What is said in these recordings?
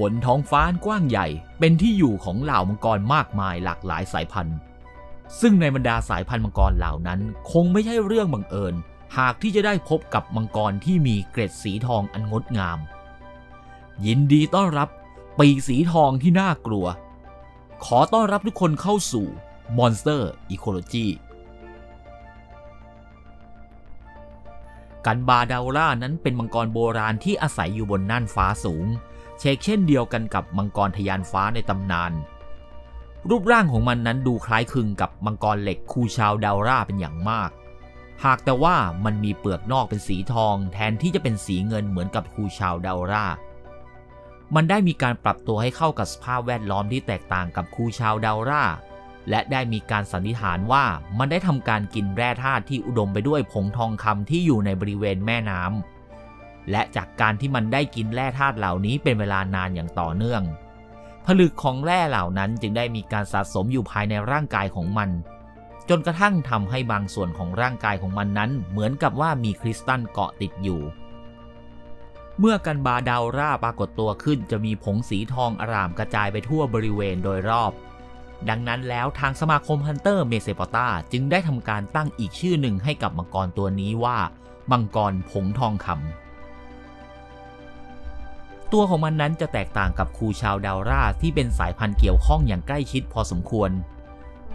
บนท้องฟ้ากว้างใหญ่ เป็นที่อยู่ของเหล่ามังกรมากมายหลากหลายสายพันธุ์ ซึ่งในบรรดาสายพันธุ์มังกรเหล่านั้น คงไม่ใช่เรื่องบังเอิญ หากที่จะได้พบกับมังกรที่มีเกร็ดสีทองอันงดงาม ยินดีต้อนรับ ปีกสีทองที่น่ากลัว ขอต้อนรับทุกคนเข้าสู่ Monster Ecology กันบาดาวล่านั้นเป็นมังกรโบราณที่อาศัยอยู่บนน่านฟ้าสูง เชกเช่นเดียวกันกับมังกรทยานฟ้าในตำนาน รูปร่างของมันนั้นดูคล้ายคลึงกับมังกรเหล็กคูชาวดาวราเป็นอย่างมาก หากแต่ว่ามันมีเปลือกนอกเป็นสีทอง แทนที่จะเป็นสีเงินเหมือนกับคูชาวดาวรามันได้มีการปรับตัวให้เข้ากับสภาพแวดล้อมที่แตกต่างกับคูชาวดาวราและได้มีการสันนิษฐานว่ามันได้ทำการกินแร่ธาตุที่อุดมไปด้วยผงทองคำที่อยู่ในบริเวณแม่น้ำ และจากการที่มันได้กินแร่ธาตุเหล่านี้เป็นเวลานานอย่างต่อเนื่อง ผลึกของแร่เหล่านั้นจึงได้มีการสะสมอยู่ภายในร่างกายของมัน จนกระทั่งทำให้บางส่วนของร่างกายของมันนั้น เหมือนกับว่ามีคริสตัลเกาะติดอยู่ เมื่อกันบาดาวราปรากฏตัวขึ้นจะมีผงสีทองอร่ามกระจายไปทั่วบริเวณโดยรอบ ดังนั้นแล้วทางสมาคมฮันเตอร์เมเซปอตาจึงได้ทำการตั้งอีกชื่อหนึ่งให้กับมังกรตัวนี้ว่า มังกรผงทองคำ ตัวของมันนั้นจะแตกต่างกับคูชาวดาวราที่เป็นสายพันธุ์เกี่ยวข้องอย่างใกล้ชิดพอสมควร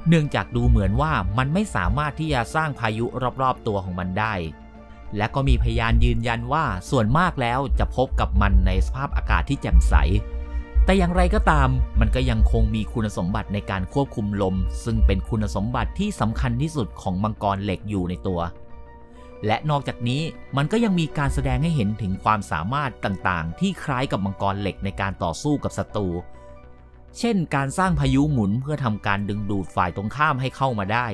เนื่องจากดูเหมือนว่ามันไม่สามารถที่จะสร้างพายุรอบๆตัวของมันได้ และก็มีพยานยืนยันว่าส่วนมากแล้วจะพบกับมันในสภาพอากาศที่แจ่มใส แต่อย่างไรก็ตาม มันก็ยังคงมีคุณสมบัติในการควบคุมลม ซึ่งเป็นคุณสมบัติที่สำคัญที่สุดของมังกรเหล็กอยู่ในตัว และนอกจากนี้มันก็ยังมีการแสดงให้เห็นถึงความสามารถต่างๆ ที่คล้ายกับมังกรเหล็กในการต่อสู้กับศัตรู เช่น การสร้างพายุหมุนเพื่อทำการดึงดูดฝ่ายตรงข้ามให้เข้ามาได้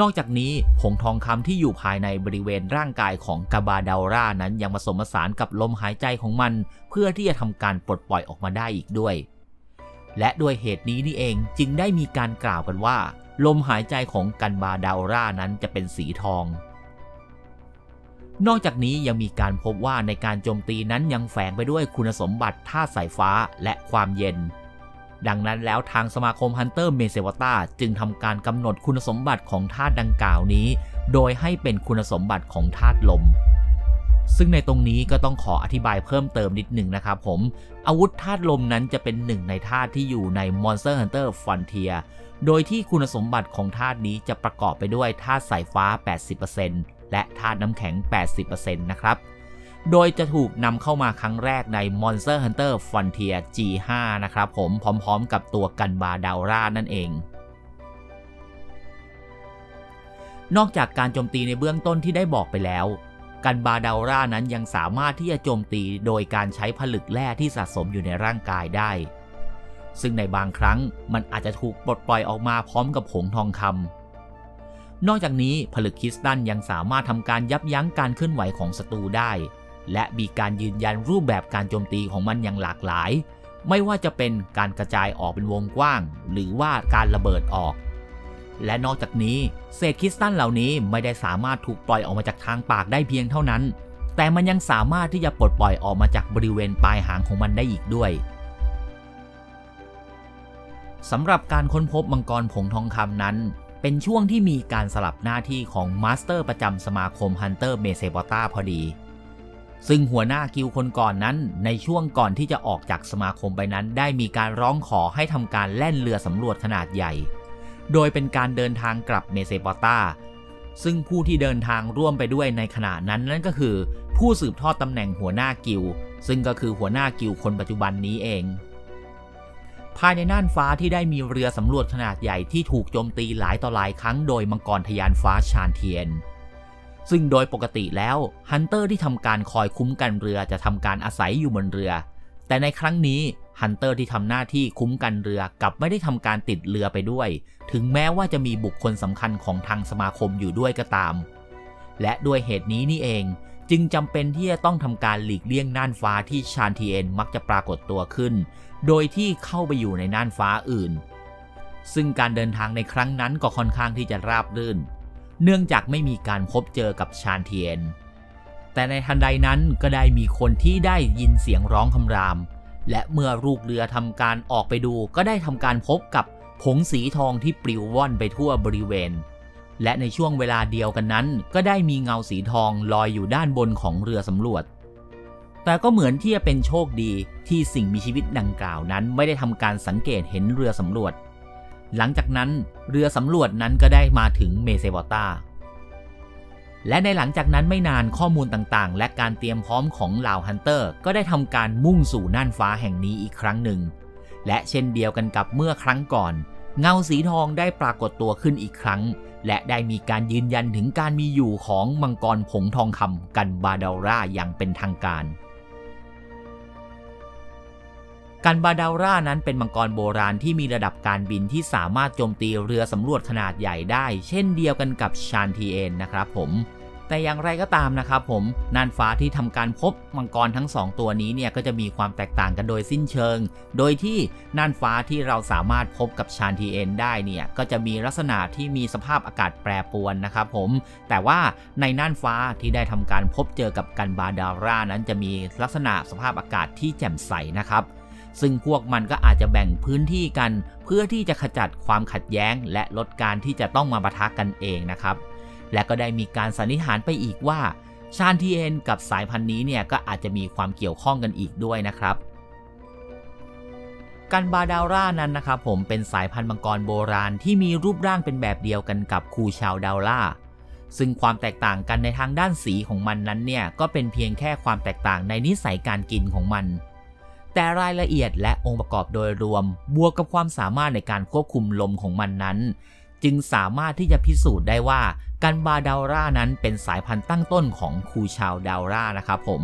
นอกจากนี้ผงทองคำที่อยู่ภายในบริเวณร่างกายของกาบาดาวรานั้นยังผสมผสานกับลมหายใจของมัน เพื่อที่จะทำการปลดปล่อยออกมาได้อีกด้วย และด้วยเหตุนี้นี่เองจึงได้มีการกล่าวกันว่า ลมหายใจของกันบาดาวรานั้นจะเป็นสีทอง นอกจากนี้ยังมีการพบว่าในการโจมตีนั้นยังแฝงไปด้วยคุณสมบัติธาตุสายฟ้าและความเย็น ดังนั้นแล้วทางสมาคมฮันเตอร์เมเซวตาจึงทำการกำหนดคุณสมบัติของธาตุดังกล่าวนี้ โดยให้เป็นคุณสมบัติของธาตุลม ซึ่งในตรงนี้ก็ต้องขออธิบายเพิ่มเติมนิดหนึ่งนะครับผม อาวุธธาตุลมนั้นจะเป็นหนึ่งในธาตุที่อยู่ใน Monster Hunter Frontier โดยที่คุณสมบัติของธาตุนี้จะประกอบไปด้วยธาตุสายฟ้า 80% และธาตุน้ำแข็ง 80%นะครับ โดยจะถูกนำเข้ามาครั้งแรกใน Monster Hunter Frontier G5 นะครับผมพร้อมๆกับตัวกันบาดาวรานั่นเองนอกจากการโจมตีในเบื้องต้นที่ได้บอกไปแล้ว กันบาดาวรานั้นยังสามารถที่จะโจมตีโดยการใช้ผลึกแร่ที่สะสมอยู่ในร่างกายได้ ซึ่งในบางครั้งมันอาจจะถูกปลดปล่อยออกมาพร้อมกับผงทองคำ นอกจากนี้ผลึกคริสตัลยังสามารถทำการยับยั้งการเคลื่อนไหวของศัตรูได้ และมีการยืนยันรูปแบบการโจมตีของมันอย่างหลากหลาย ไม่ว่าจะเป็นการกระจายออกเป็นวงกว้าง หรือว่าการระเบิดออก และนอกจากนี้เศษคริสตัลเหล่านี้ไม่ได้สามารถถูกปล่อยออกมาจากทางปากได้เพียงเท่านั้น แต่มันยังสามารถที่จะปลดปล่อยออกมาจากบริเวณปลายหางของมันได้อีกด้วยสำหรับการค้นพบมังกรผงทองคำนั้น เป็นช่วงที่มีการสลับหน้าที่ของมาสเตอร์ประจำสมาคมฮันเตอร์เมเซปอตาพอดี ซึ่งหัวหน้ากิลคนก่อนนั้น ในช่วงก่อนที่จะออกจากสมาคมไปนั้น ได้มีการร้องขอให้ทำการแล่นเรือสำรวจขนาดใหญ่ โดยเป็นการเดินทางกลับเมเซปอตาซึ่งผู้ที่เดินทางร่วมไปด้วยในขณะนั้นนั่นก็คือ ผู้สืบทอดตำแหน่งหัวหน้ากิลซึ่งก็คือหัวหน้ากิลคนปัจจุบันนี้เอง ภายในน่านฟ้าที่ได้มีเรือสำรวจขนาดใหญ่ที่ถูกโจมตีหลายต่อหลายครั้งโดยมังกรทยานฟ้าชานเทียน ซึ่งโดยปกติแล้วฮันเตอร์ที่ทำการคอยคุ้มกันเรือจะทำการอาศัยอยู่บนเรือ แต่ในครั้งนี้ฮันเตอร์ที่ทำหน้าที่คุ้มกันเรือกลับไม่ได้ทำการติดเรือไปด้วย ถึงแม้ว่าจะมีบุคคลสำคัญของทางสมาคมอยู่ด้วยก็ตาม และด้วยเหตุนี้นี่เอง จึงจำเป็นที่จะต้องทำการหลีกเลี่ยงน่านฟ้าที่ชานทีเอ็นมักจะปรากฏตัวขึ้น โดยที่เข้าไปอยู่ในน่านฟ้าอื่น ซึ่งการเดินทางในครั้งนั้นก็ค่อนข้างที่จะราบรื่น เนื่องจากไม่มีการพบเจอกับชานเทียน แต่ในทันใดนั้นก็ได้มีคนที่ได้ยินเสียงร้องคำราม และเมื่อลูกเรือทำการออกไปดู ก็ได้ทำการพบกับผงสีทองที่ปลิวว่อนไปทั่วบริเวณ และในช่วงเวลาเดียวกันนั้น ก็ได้มีเงาสีทองลอยอยู่ด้านบนของเรือสำรวจ แต่ก็เหมือนที่จะเป็นโชคดีที่สิ่งมีชีวิตดังกล่าวนั้นไม่ได้ทำการสังเกตเห็นเรือสำรวจ หลังจากนั้นเรือสำรวจนั้นก็ได้มาถึงเมเซวอตาและในหลังจากนั้นไม่นานข้อมูลต่างๆ และการเตรียมพร้อมของเหล่าฮันเตอร์ ก็ได้ทำการมุ่งสู่น่านฟ้าแห่งนี้อีกครั้งหนึ่ง และเช่นเดียวกันกับเมื่อครั้งก่อน เงาสีทองได้ปรากฏตัวขึ้นอีกครั้ง และได้มีการยืนยันถึงการมีอยู่ของมังกรผงทองคำกันบาดาร่าอย่างเป็นทางการ กันบาดาร่านั้นเป็นมังกรโบราณที่มีระดับการบินที่สามารถโจมตีเรือสำรวจขนาดใหญ่ได้ เช่นเดียวกันกับชานทีเอนนะครับผม แต่อย่างไรก็ตามนะครับผมน่านฟ้าที่ทำการพบมังกรทั้งสองตัวนี้เนี่ยก็จะมีความแตกต่างกันโดยสิ้นเชิง โดยที่น่านฟ้าที่เราสามารถพบกับชานทีเอ็นได้เนี่ยก็จะมีลักษณะที่มีสภาพอากาศแปรปรวนนะครับผมแต่ว่าในน่านฟ้าที่ได้ทำการพบเจอกับกันบาดาร่านั้นจะมีลักษณะสภาพอากาศที่แจ่มใสนะครับซึ่งพวกมันก็อาจจะแบ่งพื้นที่กัน เพื่อที่จะขจัดความขัดแย้ง และลดการที่จะต้องมาปะทะกันเองนะครับ และก็ได้มีการสันนิษฐานไปอีกว่า ชานทีเอ็นกับสายพันธุ์นี้เนี่ยก็อาจจะมีความเกี่ยวข้องกันอีกด้วยนะครับกันบาดาวร่านั้นนะครับผมเป็นสายพันธุ์มังกรโบราณที่มีรูปร่างเป็นแบบเดียวกันกับคูชาวดาวล่า ซึ่งความแตกต่างกันในทางด้านสีของมันนั้นเนี่ยก็เป็นเพียงแค่ความแตกต่างในนิสัยการกินของมัน แต่รายละเอียดและองค์ประกอบโดยรวมบวกกับความสามารถในการควบคุมลมของมันนั้น จึงสามารถที่จะพิสูจน์ได้ว่ากันบาดาวร่านั้นเป็นสายพันธุ์ตั้งต้นของคูชาวดาวร่านะครับผม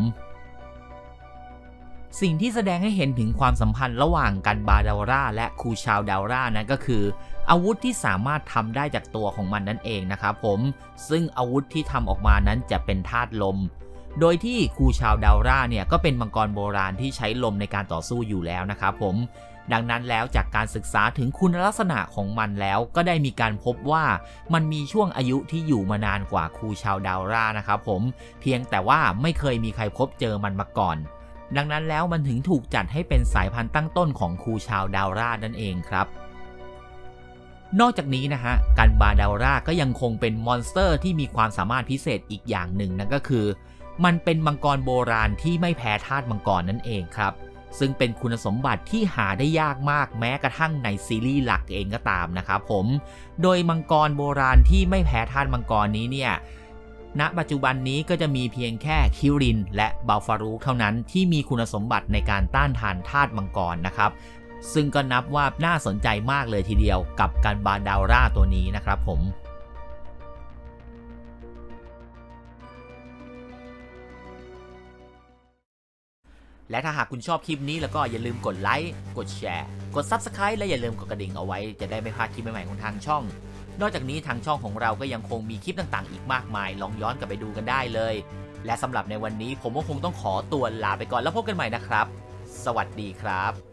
สิ่งที่แสดงให้เห็นถึงความสัมพันธ์ระหว่างกันบาดาวร่าและคูชาวดาวร่านั้นก็คือ อาวุธที่สามารถทำได้จากตัวของมันนั่นเองนะครับผมซึ่งอาวุธที่ทำออกมานั้นจะเป็นธาตุลม โดยที่คูชาวดาวร่าเนี่ยก็เป็นมังกรโบราณที่ใช้ลมในการต่อสู้อยู่แล้วนะครับผม ดังนั้นแล้วจากการศึกษาถึงคุณลักษณะของมันแล้วก็ได้มีการพบว่ามันมีช่วงอายุที่อยู่มานานกว่าคูชาวดาวรานะครับผมเพียงแต่ว่าไม่เคยมีใครพบเจอมันมาก่อน ดังนั้นแล้วมันถึงถูกจัดให้เป็นสายพันธุ์ตั้งต้นของคูชาวดาวรานั่นเองครับนอกจากนี้นะฮะ กันบาดาวร่าก็ยังคงเป็นมอนสเตอร์ที่มีความสามารถพิเศษอีกอย่างหนึ่งนั่นก็คือ มันเป็นมังกรโบราณที่ไม่แพ้ธาตุมังกรนั่นเองครับ ซึ่งเป็นคุณสมบัติที่หาได้ยากมากแม้กระทั่งในซีรีส์หลักเองก็ตามนะครับผม โดยมังกรโบราณที่ไม่แพ้ธาตุมังกรนี้เนี่ยณปัจจุบันนี้ก็จะมีเพียงแค่คิริน และบาฟารูเท่านั้นที่มีคุณสมบัติในการต้านทานธาตุมังกรนะครับ ซึ่งก็นับว่าน่าสนใจมากเลยทีเดียวกับการบาดาวร่าตัวนี้นะครับผม และถ้าหากคุณชอบคลิปนี้แล้วก็อย่าลืมกดไลค์กดแชร์ กด Subscribe และอย่าลืมกดกระดิ่งเอาไว้ จะได้ไม่พลาดคลิปใหม่ๆของทางช่อง นอกจากนี้ทางช่องของเราก็ยังคงมีคลิปต่างๆ อีกมากมาย ลองย้อนกลับไปดูกันได้เลย และสำหรับในวันนี้ผมก็คงต้องขอตัวลาไปก่อนแล้วพบกันใหม่นะครับ สวัสดีครับ